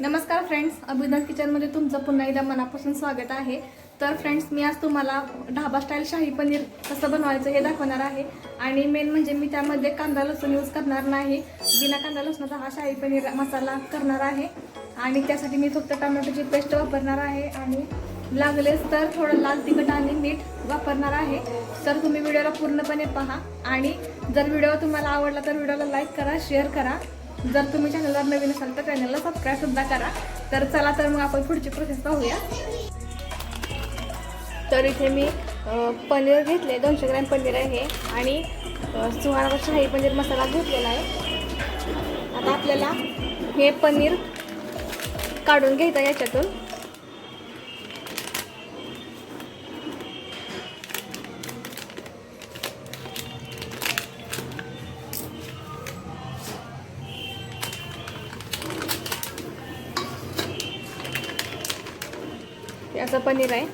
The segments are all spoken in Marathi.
नमस्कार फ्रेंड्स अभिनंद किचनमध्ये तुमचं पुन्हा एकदा मनापासून स्वागत आहे. तर फ्रेंड्स मी आज तुम्हाला ढाबा स्टाईल शाही पनीर कसं बनवायचं हे दाखवणार आहे. आणि मेन म्हणजे मी त्यामध्ये कांदा लसूण यूज करणार नाही. बिना कांदा लसणाचा हा शाही पनीर मसाला करणार आहे. आणि त्यासाठी मी फक्त टोमॅटोची पेस्ट वापरणार आहे. आणि लागलेच तर थोडं लाल तिखट आणि मीठ वापरणार आहे. तर तुम्ही व्हिडिओला पूर्णपणे पहा. आणि जर व्हिडिओ तुम्हाला आवडला तर व्हिडिओला लाईक करा शेअर करा. जर तुम्ही चॅनलवर नवीन असाल तर चॅनलला सबस्क्राईब सुद्धा करा. तर चला तर मग आपण पुढची प्रोसेस पाहूया. तर इथे मी पनीर घेतले दोनशे ग्रॅम पनीर आहे. आणि सुहाना शाही पनीर मसाला घेतलेला आहे. आता आपल्याला हे पनीर काढून घ्यायचं याच्यातून. असं पनीर आहे.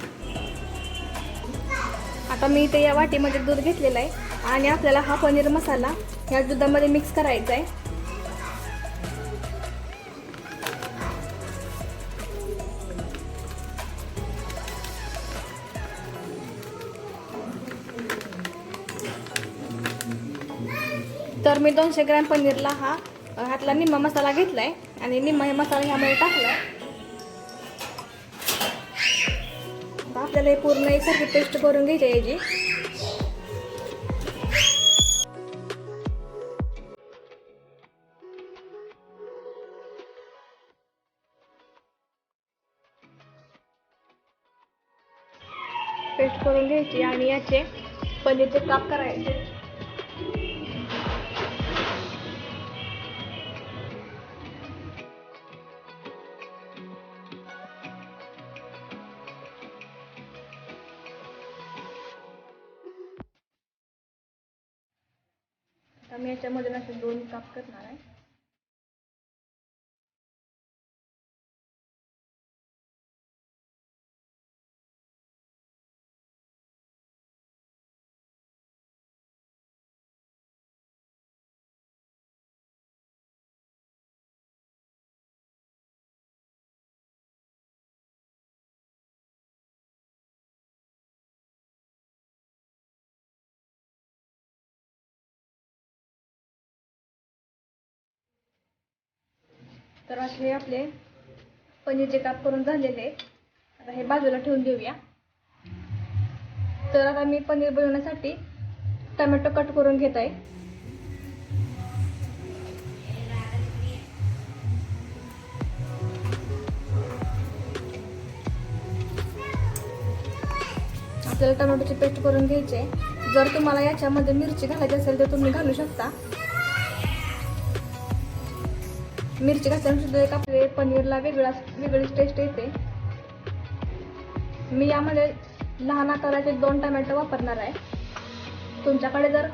आता मी इथे या वाटीमध्ये दूध घेतलेलं आहे. आणि आपल्याला हा पनीर मसाला ह्या दुधामध्ये मिक्स करायचा आहे. तर मी दोनशे ग्रॅम पनीरला हा हातला निम्मा मसाला घेतला आहे आणि निम्मा हे मसाला ह्यामध्ये टाकला आपल्याला हे पूर्ण एकसारखी पेस्ट करून घ्यायची याची. पेस्ट करून घ्यायची आणि याचे पनीरचे काप करायचे. आता मी याच्यामध्ये असे दोन काप करणार आहे. तर असे आपले पनीरचे काप करून झालेले आहेत. आता हे बाजूला ठेवून देऊया. तर आता मी पनीर बनवण्यासाठी टोमॅटो कट करून घेत आहे. आपल्याला टोमॅटोची पेस्ट करून घ्यायची आहे. जर तुम्हाला याच्यामध्ये मिरची घालायची असेल तर तुम्ही घालू शकता. मिरची घातल्याने सुद्धा एक आपले पनीरला वेगळा वेगळीच टेस्ट येते. मी यामध्ये लहान आकाराचे दोन टमॅटो वापरणार आहे. तुमच्याकडे जर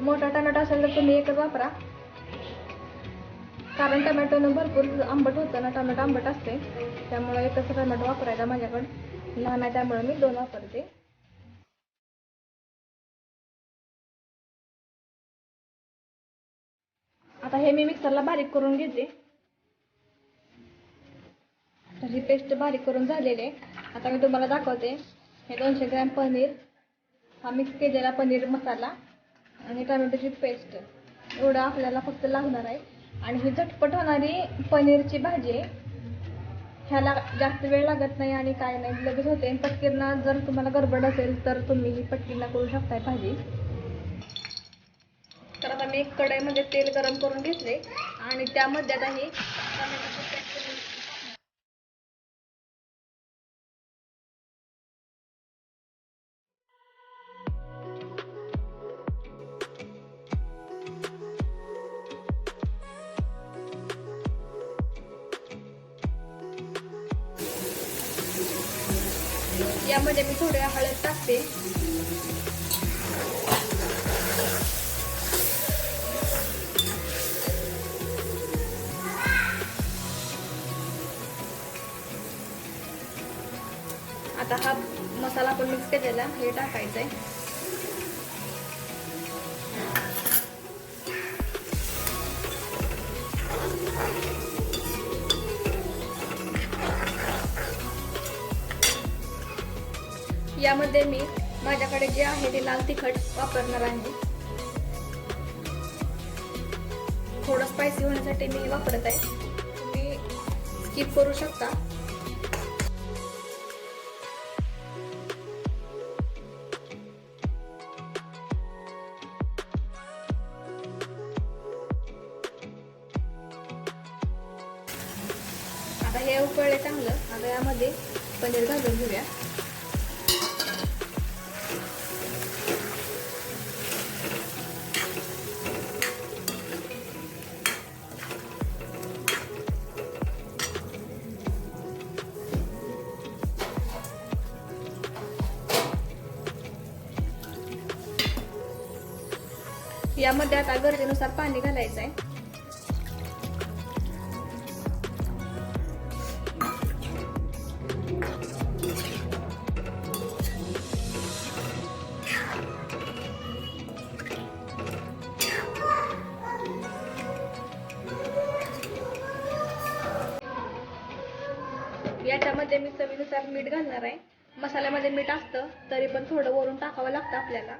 मोठा टमॅटो असेल तर तुम्ही एकच वापरा. कारण टमॅटोनं भरपूर आंबट होतं ना टमॅटो आंबट असते. त्यामुळे एकच टमॅटो वापरायचा माझ्याकडे. लहान आहे त्यामुळे मी दोन वापरते. आता हे मी मिक्सरला बारीक करून घेते. तर ही पेस्ट बारीक करून झालेली. आहे आता मी तुम्हाला दाखवते. हे दोनशे ग्रॅम पनीर. हा मिक्स केलेला पनीर मसाला आणि टोमॅटोची पेस्ट एवढं आपल्याला फक्त लागणार आहे. आणि ही झटपट होणारी पनीरची भाजी आहे. ह्याला जास्त वेळ लागत नाही आणि काय नाही लगेच होते. आणि जर तुम्हाला गडबड असेल तर तुम्ही ही पटकीना करू शकताय भाजी. मी एक कढईमध्ये तेल गरम करून घेतले आणि त्यामध्ये आता हे यामध्ये मी थोड्या हळद टाकते. आता हा मसाला पण मिक्स केलेला हे टाकायचं आहे यामध्ये मी माझ्याकडे जे आहे ते लाल तिखट वापरणार आहे. थोडं स्पायसी होण्यासाठी मी वापरत आहे. तुम्ही स्किप करू शकता. आता हे उकळले चांगलं. आता यामध्ये पनीर घालून घेऊया. यामध्ये आता गरजेनुसार पाणी घालायचं आहे याच्यामध्ये मी चवीनुसार मीठ घालणार आहे. मसाल्यामध्ये मीठ असतं तरी पण थोडं वरून टाकावं लागतं आपल्याला.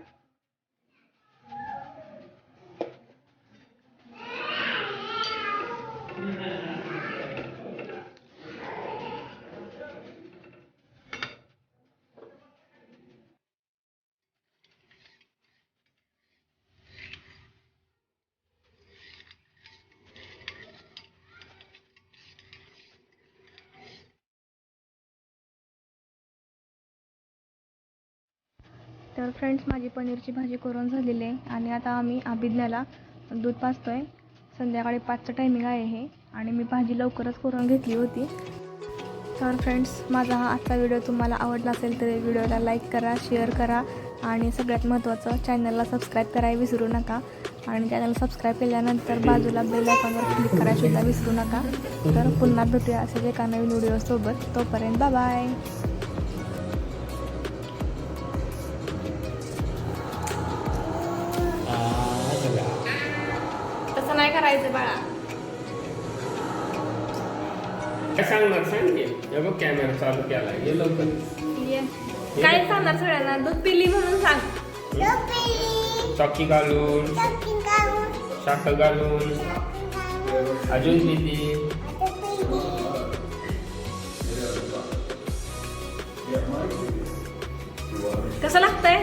तर फ्रेंड्स माझी पनीरची भाजी करून झालेली आहे. आणि आता आम्ही अभिज्ञाला दूध पाजतोय. संध्याकाळी पाचचं टायमिंग आहे हे. आणि मी भाजी लवकरच करून घेतली होती. तर फ्रेंड्स माझा हा आजचा व्हिडिओ तुम्हाला आवडला असेल तर व्हिडिओला लाईक करा शेअर करा. आणि सगळ्यात महत्त्वाचं चॅनलला सबस्क्राईब करायला विसरू नका. आणि चॅनल सबस्क्राईब केल्यानंतर बाजूला बेल आयकॉनवर क्लिक करायला विसरू नका. तर पुन्हा भेटूया असेच एका नवीन व्हिडिओसोबत तोपर्यंत बाय करायचं बाळा. सांगणार? सांग हे बघ कॅमेरा चालू केला ये लवकर. काय सांगणार सगळ्यांना? दूध पिली म्हणून सांग. चॉकी घालून. साखर घालून. अजून किती कसं लागतंय?